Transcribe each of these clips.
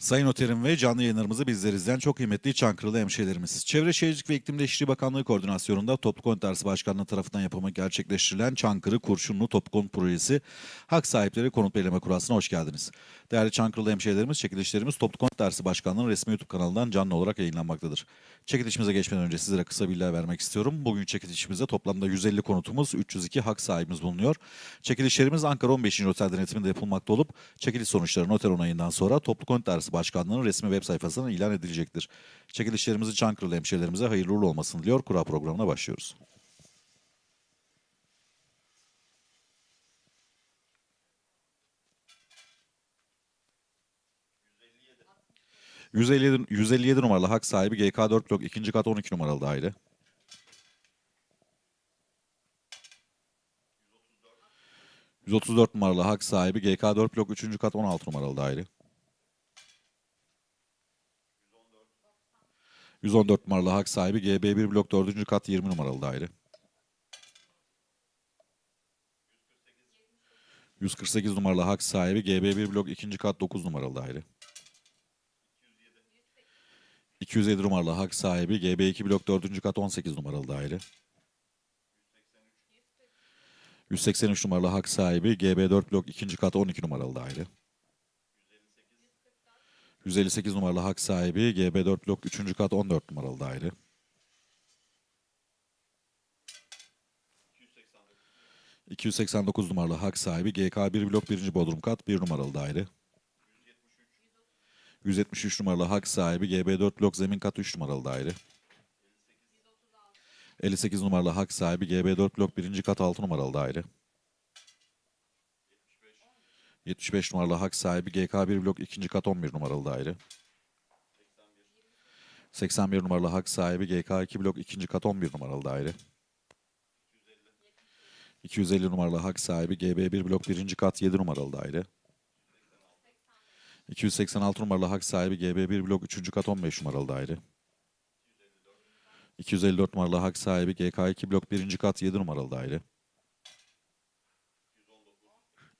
Sayın Oterim ve canlı yayınlarımızı bizler izleyen çok kıymetli Çankırılı hemşehrilerimiz. Çevre Şehircilik ve İklim Değişikliği Bakanlığı koordinasyonunda Toplu Konut Dersi Başkanlığı tarafından yapımı gerçekleştirilen Çankırı Kurşunlu Toplu Konut Projesi Hak Sahipleri Konut Belirleme Kurası'na hoş geldiniz. Değerli Çankırılı hemşehrilerimiz, çekilişlerimiz Toplu Konut Dersi Başkanlığı'nın resmi YouTube kanalından canlı olarak yayınlanmaktadır. Çekilişimize geçmeden önce sizlere kısa bilgiler vermek istiyorum. Bugün çekilişimizde toplamda 150 konutumuz, 302 hak sahibimiz bulunuyor. Çekilişlerimiz Ankara 15. Otel denetiminde yapılmakta olup çekiliş sonuçları noter onayından sonra Toplu Konut Dersi Başkanlığı'nın resmi web sayfasına ilan edilecektir. Çekilişlerimizin Çankırılı hemşehrilerimize hayırlı uğurlu olmasını diliyor. Kura programına başlıyoruz. ...157, 157 numaralı hak sahibi GK4 blok 2. kat 12 numaralı daire. 134 numaralı hak sahibi GK4 blok 3. kat 16 numaralı daire. 114 numaralı hak sahibi GB1 blok 4. kat 20 numaralı daire. 148 numaralı hak sahibi GB1 blok 2. kat 9 numaralı daire. 207 numaralı hak sahibi GB2 blok 4. kat 18 numaralı daire. 183 numaralı hak sahibi GB4 blok 2. kat 12 numaralı daire. 158 numaralı hak sahibi GB4 blok 3. kat 14 numaralı daire. 289 numaralı hak sahibi GK1 blok 1. bodrum kat 1 numaralı daire. 173 numaralı hak sahibi GB4 blok zemin kat 3 numaralı daire. 58 numaralı hak sahibi GB4 blok 1. kat 6 numaralı daire. 75 numaralı hak sahibi GK1 blok 2. kat 11 numaralı daire. 81 numaralı hak sahibi GK2 blok 2. kat 11 numaralı daire. 250 numaralı hak sahibi GB1 blok 1. kat 7 numaralı daire. 286 numaralı hak sahibi GB1 blok 3. kat 15 numaralı daire. 254 numaralı hak sahibi GK2 blok 1. kat 7 numaralı daire.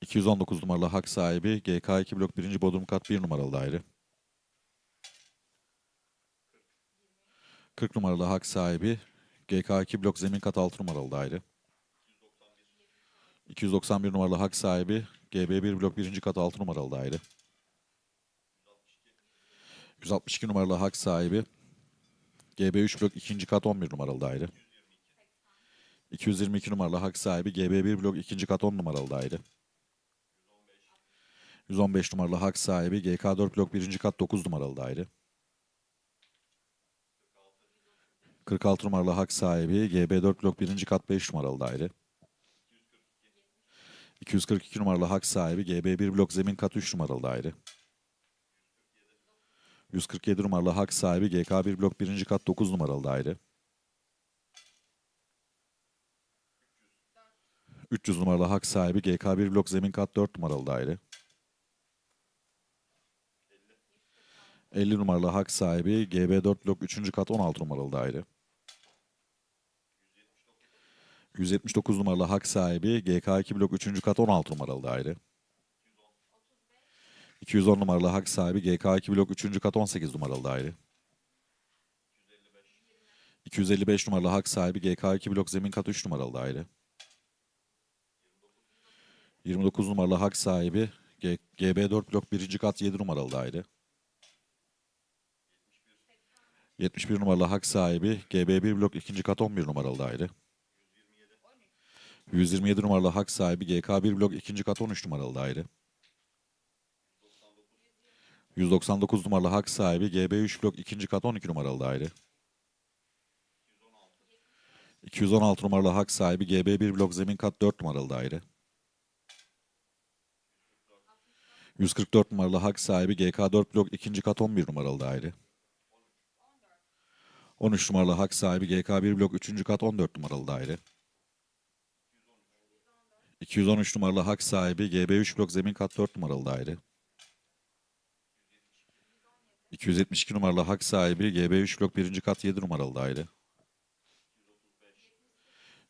219 numaralı hak sahibi GK2 blok 1. bodrum kat 1 numaralı daire. 40 numaralı hak sahibi GK2 blok zemin kat 6 numaralı daire. 291 numaralı hak sahibi GB1 blok 1. kat 6 numaralı daire. 162 numaralı hak sahibi GB3 blok 2. kat 11 numaralı daire. 222 numaralı hak sahibi GB1 blok 2. kat 10 numaralı daire. 115 numaralı hak sahibi GK4 blok 1. kat 9 numaralı daire. 46 numaralı hak sahibi GB4 blok 1. kat 5 numaralı daire. 242 numaralı hak sahibi GB1 blok zemin kat 3 numaralı daire. 147 numaralı hak sahibi GK1 blok 1. kat 9 numaralı daire. 300 numaralı hak sahibi GK1 blok zemin kat 4 numaralı daire. 50 numaralı hak sahibi GB4 blok 3. kat 16 numaralı daire. 179 numaralı hak sahibi GK2 blok 3. kat 16 numaralı daire. 210 numaralı hak sahibi GK2 blok 3. kat 18 numaralı daire. 255 numaralı hak sahibi GK2 blok zemin kat 3 numaralı daire. 29 numaralı hak sahibi G- GB4 blok 1. kat 7 numaralı daire. 71 numaralı hak sahibi GB1 blok 2. kat 11 numaralı daire. 127 numaralı hak sahibi GK1 blok 2. kat 13 numaralı daire. 199 numaralı hak sahibi GB3 blok 2. kat 12 numaralı daire. 216 numaralı hak sahibi GB1 blok zemin kat 4 numaralı daire. 144 numaralı hak sahibi GK4 blok 2. kat 11 numaralı daire. 13 numaralı hak sahibi GK1 blok 3. kat 14 numaralı daire. 213 numaralı hak sahibi GB3 blok zemin kat 4 numaralı daire. 272 numaralı hak sahibi GB3 blok 1. kat 7 numaralı daire.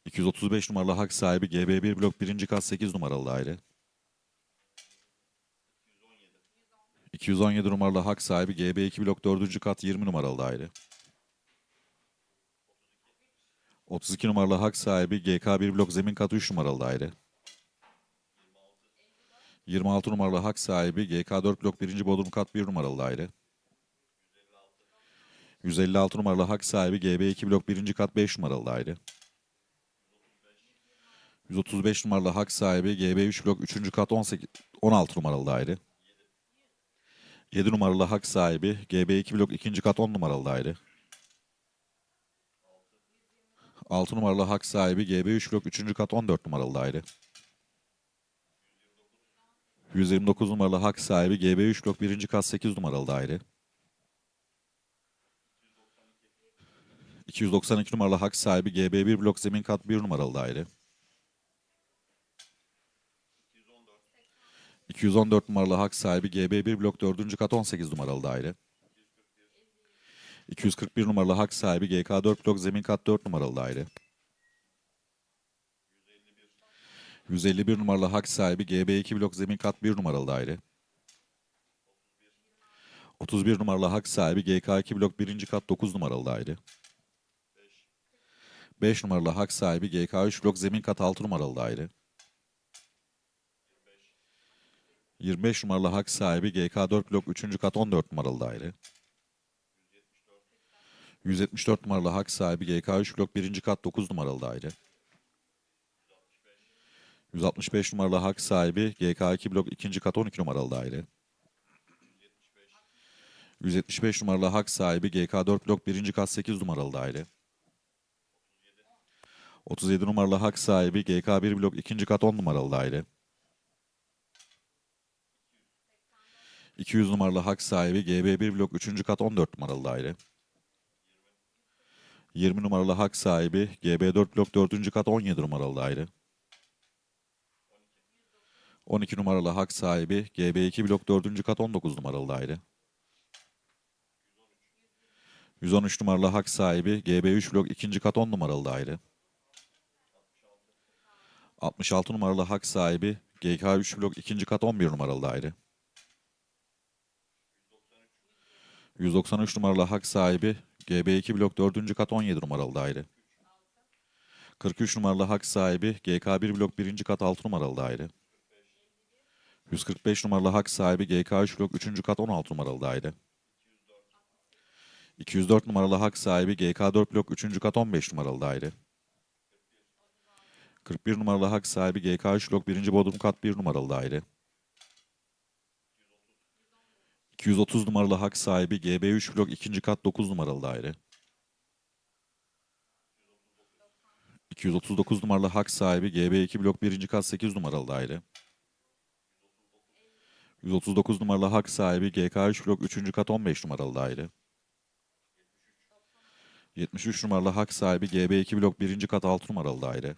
235 numaralı hak sahibi GB1 blok 1. kat 8 numaralı daire. 217 numaralı hak sahibi GB2 blok 4. kat 20 numaralı daire. 32 numaralı hak sahibi GK1 blok zemin katı 3 numaralı daire. 26 numaralı hak sahibi GK4 blok 1. bodrum kat 1 numaralı daire. 156 numaralı hak sahibi GB2 blok 1. kat 5 numaralı daire. 135 numaralı hak sahibi GB3 blok 3. kat 18, 16 numaralı daire. 7 numaralı hak sahibi GB2 blok 2. kat 10 numaralı daire. 6 numaralı hak sahibi GB3 blok 3. kat 14 numaralı daire. 129 numaralı hak sahibi GB3 blok 1. kat 8 numaralı daire. 292 numaralı hak sahibi GB1 blok zemin kat 1 numaralı daire. 214 numaralı hak sahibi GB1 blok 4. kat 18 numaralı daire. 241 numaralı hak sahibi GK4 blok zemin kat 4 numaralı daire. 151 numaralı hak sahibi GB2 blok zemin kat 1 numaralı daire. 31 numaralı hak sahibi GK2 blok 1. kat 9 numaralı daire. 5 numaralı hak sahibi GK3 blok zemin kat 6 numaralı daire. 25 numaralı hak sahibi GK4 blok 3. kat 14 numaralı daire. 174 numaralı hak sahibi GK3 blok 1. kat 9 numaralı daire. 165 numaralı hak sahibi GK2 blok 2. kat 12 numaralı daire. 175 numaralı hak sahibi GK4 blok 1. kat 8 numaralı daire. 37 numaralı hak sahibi GK1 blok 2. kat 10 numaralı daire. 200 numaralı hak sahibi GB1 blok 3. kat 14 numaralı daire. 20 numaralı hak sahibi GB4 blok 4. kat 17 numaralı daire. 12 numaralı hak sahibi GB2 blok 4. kat 19 numaralı daire. 113 numaralı hak sahibi GB3 blok 2. kat 10 numaralı daire. 66 numaralı hak sahibi GK3 blok 2. kat 11 numaralı daire. 193 numaralı hak sahibi GB2 blok 4. kat 17 numaralı daire. 43 numaralı hak sahibi GK1 blok 1. kat 6 numaralı daire. 145 numaralı hak sahibi GK3 blok 3. kat 16 numaralı daire. 204 numaralı hak sahibi GK4 blok 3. kat 15 numaralı daire. 41 numaralı hak sahibi GK3 blok 1. bodrum kat 1 numaralı daire. 230 numaralı hak sahibi GB3 blok 2. kat 9 numaralı daire. 239 numaralı hak sahibi GB2 blok 1. kat 8 numaralı daire. 139 numaralı hak sahibi GK3 blok 3. kat 15 numaralı daire. 73 numaralı hak sahibi GB2 blok 1. kat 6 numaralı daire.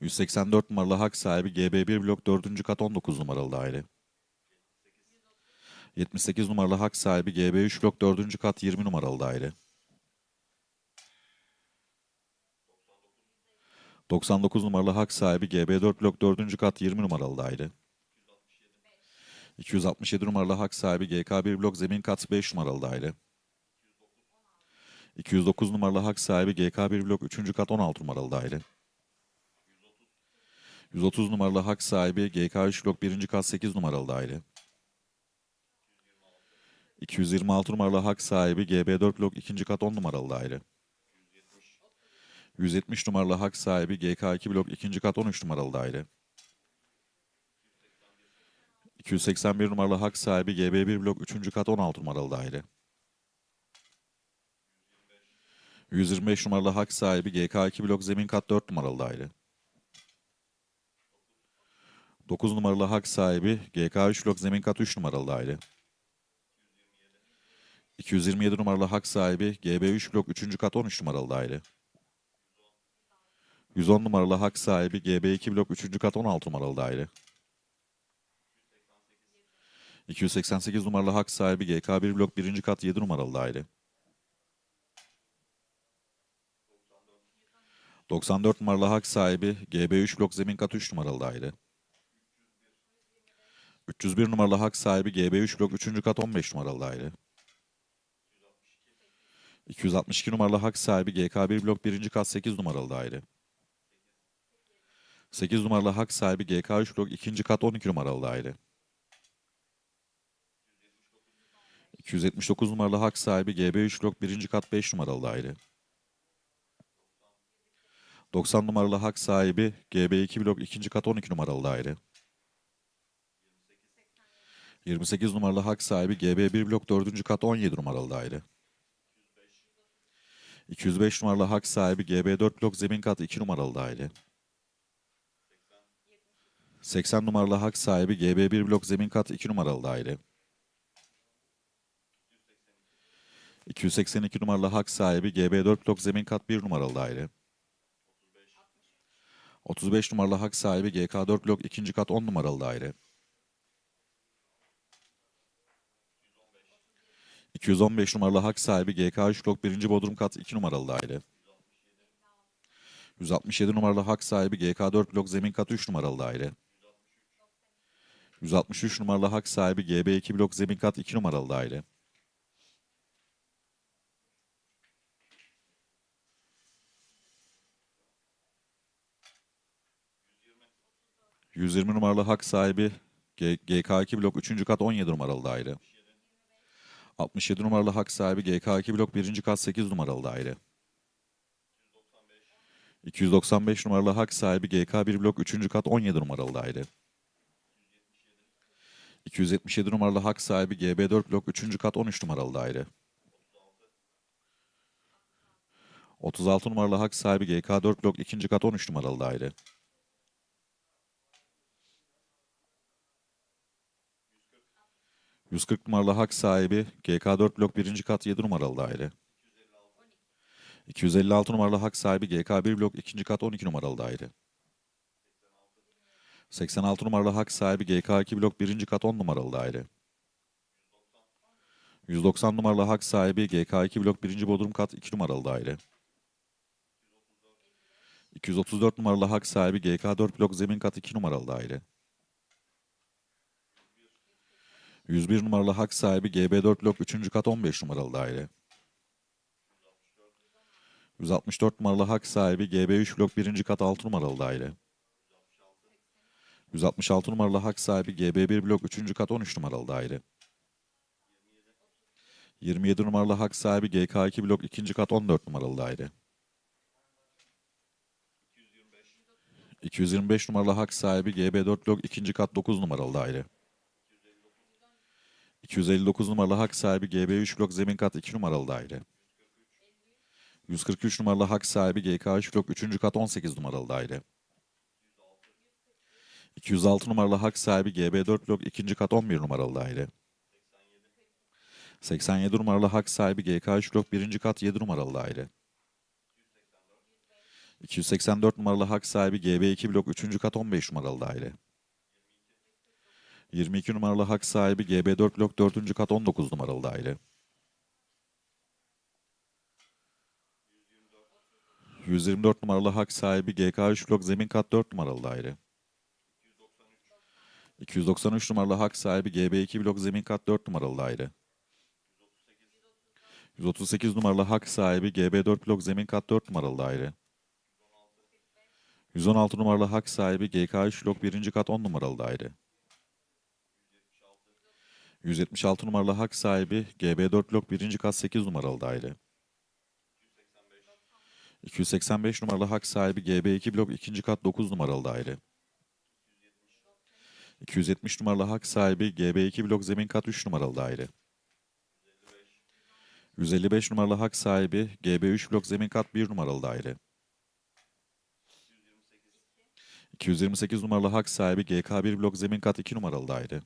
184 numaralı hak sahibi GB1 blok 4. kat 19 numaralı daire. 78 numaralı hak sahibi GB3 blok 4. kat 20 numaralı daire. 99 numaralı hak sahibi GB4 blok 4. kat 20 numaralı daire. 267 numaralı hak sahibi GK1 blok zemin kat 5 numaralı daire. 209 numaralı hak sahibi GK1 blok 3. kat 16 numaralı daire. 130 numaralı hak sahibi GK3 blok 1. kat 8 numaralı daire. 226 numaralı hak sahibi GB4 blok 2. kat 10 numaralı daire. 170 numaralı hak sahibi GK2 blok 2. kat 13 numaralı daire. 281 numaralı hak sahibi GB1 blok 3. kat 16 numaralı daire. 125 numaralı hak sahibi GK2 blok zemin kat 4 numaralı daire. 9 numaralı hak sahibi GK3 blok zemin kat 3 numaralı daire. 227 numaralı hak sahibi GB3 blok 3. kat 13 numaralı daire. 110 numaralı hak sahibi GB2 blok 3. kat 16 numaralı daire. 288 numaralı hak sahibi GK1 blok 1. kat 7 numaralı daire. 94 numaralı hak sahibi GB3 blok zemin kat 3 numaralı daire. 301 numaralı hak sahibi GB3 blok 3. kat 15 numaralı daire. 262 numaralı hak sahibi GK1 blok 1. kat 8 numaralı daire. 8 numaralı hak sahibi GK3 blok 2. kat 12 numaralı daire. 279 numaralı hak sahibi GB3 blok 1. kat 5 numaralı daire. 90 numaralı hak sahibi GB2 blok 2. kat 12 numaralı daire. 28 numaralı hak sahibi GB1 blok 4. kat 17 numaralı daire. 205 numaralı hak sahibi GB4 blok zemin kat 2 numaralı daire. 80 numaralı hak sahibi GB1 blok zemin kat 2 numaralı daire. 282 numaralı hak sahibi GB4 blok zemin kat 1 numaralı daire. 35 numaralı hak sahibi GK4 blok 2. kat 10 numaralı daire. 215 numaralı hak sahibi GK3 blok 1. bodrum kat 2 numaralı daire. 167 numaralı hak sahibi GK4 blok zemin kat 3 numaralı daire. 163 numaralı hak sahibi GB2 blok zemin kat 2 numaralı daire. 120 numaralı hak sahibi G- GK2 blok 3. kat 17 numaralı daire. 67 numaralı hak sahibi GK2 blok 1. kat 8 numaralı daire. 295 numaralı hak sahibi GK1 blok 3. kat 17 numaralı daire. 277 numaralı hak sahibi GB4 blok 3. kat 13 numaralı daire. 36 numaralı hak sahibi GK4 blok 2. kat 13 numaralı daire. 140 numaralı hak sahibi GK4 blok 1. kat 7 numaralı daire. 256 numaralı hak sahibi GK1 blok 2. kat 12 numaralı daire. 86 numaralı hak sahibi GK2 blok 1. kat 10 numaralı daire. 190 numaralı hak sahibi GK2 blok 1. bodrum kat 2 numaralı daire. 234 numaralı hak sahibi GK4 blok zemin kat 2 numaralı daire. 101 numaralı hak sahibi GB4 blok 3. kat 15 numaralı daire. 164 numaralı hak sahibi GB3 blok 1. kat 6 numaralı daire. 166 numaralı hak sahibi GB1 blok 3. kat 13 numaralı daire. 27 numaralı hak sahibi GK2 blok 2. kat 14 numaralı daire. 225 numaralı hak sahibi GB4 blok 2. kat 9 numaralı daire. 259 numaralı hak sahibi GB3 blok zemin kat 2 numaralı daire. 143 numaralı hak sahibi GK3 blok 3. kat 18 numaralı daire. 206 numaralı hak sahibi GB4 blok 2. kat 11 numaralı daire. 87 numaralı hak sahibi GK3 blok 1. kat 7 numaralı daire. 284 numaralı hak sahibi GB2 blok 3. kat 15 numaralı daire. 22 numaralı hak sahibi GB4 blok 4. kat 19 numaralı daire. 124 numaralı hak sahibi GK3 blok zemin kat 4 numaralı daire. 293 numaralı hak sahibi GB2 blok zemin kat 4 numaralı daire. 138 numaralı hak sahibi GB4 blok zemin kat 4 numaralı daire. 116 numaralı hak sahibi GK3 blok 1. kat 10 numaralı daire. 176 numaralı hak sahibi GB4 blok 1. kat 8 numaralı daire. 285 numaralı hak sahibi GB2 blok 2. kat 9 numaralı daire. 270 numaralı hak sahibi GB2 blok zemin kat 3 numaralı daire. 155 numaralı hak sahibi GB3 blok zemin kat 1 numaralı daire. 228 numaralı hak sahibi GK1 blok zemin kat 2 numaralı daire.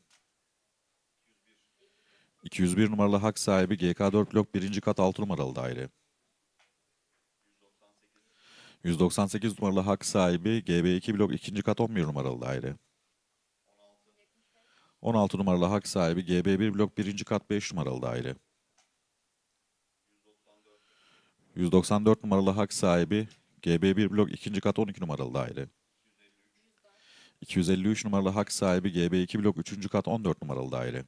201 numaralı hak sahibi GK4 blok 1. kat 6 numaralı daire. 198 numaralı hak sahibi GB2 blok 2. kat 11 numaralı daire. 16 numaralı hak sahibi GB1 blok 1. kat 5 numaralı daire. 194 numaralı hak sahibi GB1 blok 2. kat 12 numaralı daire. 253 numaralı hak sahibi GB2 blok 3. kat 14 numaralı daire.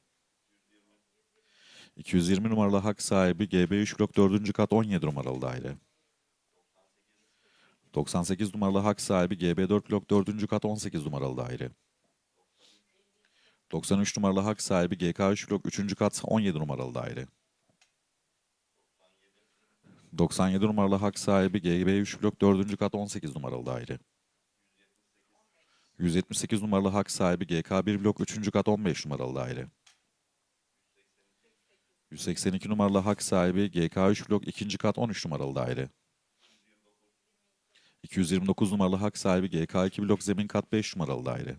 220 numaralı hak sahibi GB3 blok 4. kat 17 numaralı daire. 98 numaralı hak sahibi GB4 blok 4. kat 18 numaralı daire. 93 numaralı hak sahibi GK3 blok 3. kat 17 numaralı daire. 97 numaralı hak sahibi GB3 blok 4. kat 18 numaralı daire. 178 numaralı hak sahibi GK1 blok 3. kat 15 numaralı daire. 182 numaralı hak sahibi GK3 blok 2. kat 13 numaralı daire. 229 numaralı hak sahibi GK2 blok zemin kat 5 numaralı daire.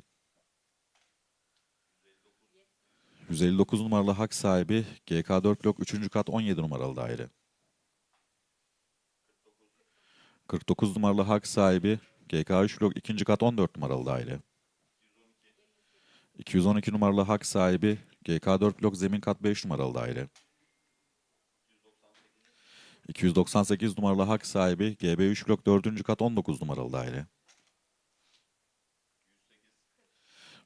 159 numaralı hak sahibi GK4 blok 3. kat 17 numaralı daire. 49 numaralı hak sahibi GK3 blok 2. kat 14 numaralı daire. 212 numaralı hak sahibi GK4 blok zemin kat 5 numaralı daire. 298 numaralı hak sahibi GB3 blok 4. kat 19 numaralı daire.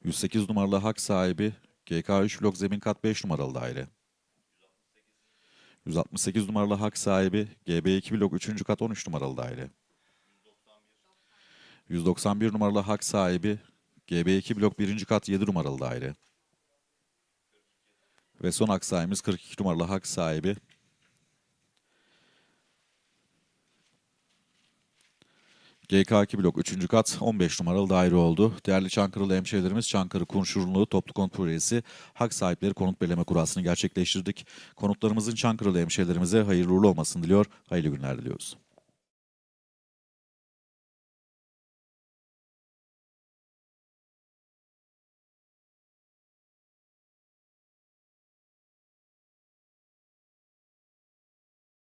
108 numaralı hak sahibi GK3 blok zemin kat 5 numaralı daire. 168 numaralı hak sahibi GB2 blok 3. kat 13 numaralı daire. 191 numaralı hak sahibi GB2 blok 1. kat 7 numaralı daire. Ve son hak sahibimiz 42 numaralı hak sahibi GK2 blok 3. kat 15 numaralı daire oldu. Değerli Çankırılı hemşehrilerimiz Çankırı Kunşurunlu Toplu Konut Projesi hak sahipleri konut belirleme kurasını gerçekleştirdik. Konutlarımızın Çankırılı hemşehrilerimize hayırlı uğurlu olmasını diliyor. Hayırlı günler diliyoruz.